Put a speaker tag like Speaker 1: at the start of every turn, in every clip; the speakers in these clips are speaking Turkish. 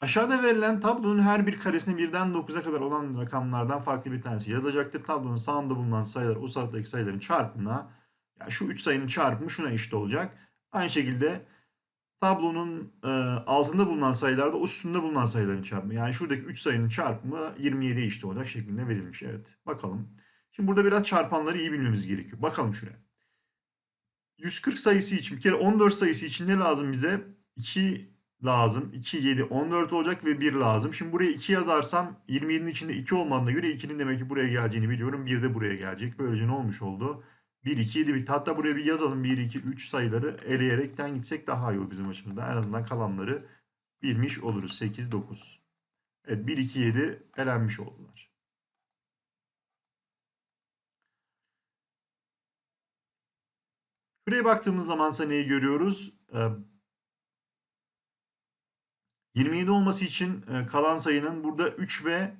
Speaker 1: Aşağıda verilen tablonun her bir karesine birden 9'a kadar olan rakamlardan farklı bir tanesi yazılacaktır. Tablonun sağında bulunan sayılar o sayıların çarpımına yani şu 3 sayının çarpımı şuna eşit olacak. Aynı şekilde tablonun e, altında bulunan sayılar da üstünde bulunan sayıların çarpımı. Yani şuradaki 3 sayının çarpımı 27'ye eşit olacak şeklinde verilmiş. Evet bakalım. Şimdi burada biraz çarpanları iyi bilmemiz gerekiyor. Bakalım şuraya. 140 sayısı için bir kere 14 sayısı için ne lazım bize? 2 lazım. 2, 7, 14 olacak ve 1 lazım. Şimdi buraya 2 yazarsam 27'nin içinde 2 olmadığına göre 2'nin demek ki buraya geleceğini biliyorum. 1 de buraya gelecek. Böylece ne olmuş oldu? 1, 2, 7 bitti. Hatta buraya bir yazalım. 1, 2, 3 sayıları eleyerekten gitsek daha iyi olur bizim açımızdan. En azından kalanları bilmiş oluruz. 8, 9. Evet 1, 2, 7 elenmiş oldular. Buraya baktığımız zaman ise neyi görüyoruz? Ee, 27 olması için e, kalan sayının burada 3 ve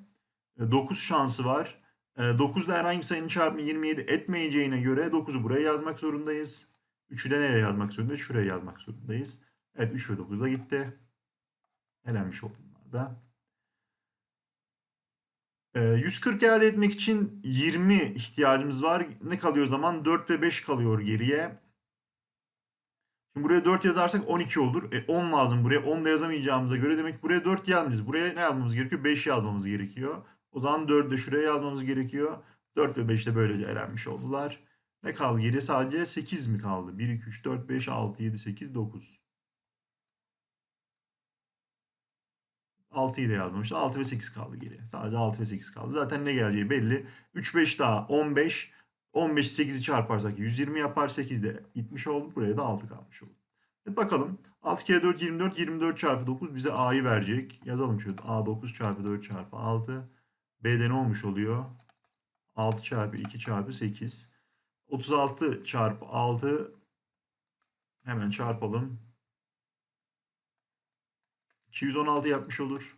Speaker 1: e, 9 şansı var. E, 9 ile herhangi bir sayının çarpımı 27 etmeyeceğine göre 9'u buraya yazmak zorundayız. 3'ü de nereye yazmak zorundayız? Şuraya yazmak zorundayız. Evet 3 ve 9 da gitti. Elenmiş oldu bunlar da. E, 140 elde etmek için 20 ihtiyacımız var. Ne kalıyor o zaman? 4 ve 5 kalıyor geriye. Buraya 4 yazarsak 12 olur. E 10 lazım buraya. 10 da yazamayacağımıza göre demek ki buraya 4 yazmayacağız. Buraya ne yazmamız gerekiyor? 5 yazmamız gerekiyor. O zaman 4'ü de şuraya yazmamız gerekiyor. 4 ve 5 de böylece elenmiş oldular. Ne kaldı geriye? Sadece 8 mi kaldı? 1, 2, 3, 4, 5, 6, 7, 8, 9. 6'yı da yazmamıştı. 6 ve 8 kaldı geriye. Sadece 6 ve 8 kaldı. Zaten ne geleceği belli. 3, 5 daha 15. 15 8'i çarparsak 120 yapar. 8 de gitmiş oldu. Buraya da 6 kalmış oldu. Evet bakalım. 6 kere 4 24. 24 çarpı 9 bize A'yı verecek. Yazalım şöyle. A 9 çarpı 4 çarpı 6. B'de ne olmuş oluyor? 6 çarpı 2 çarpı 8. 36 çarpı 6. Hemen çarpalım. 216 yapmış olur.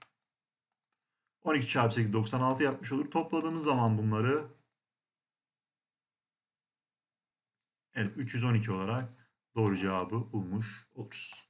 Speaker 1: 12 çarpı 8 96 yapmış olur. Topladığımız zaman bunları Evet 312 olarak doğru cevabı bulmuş oluruz.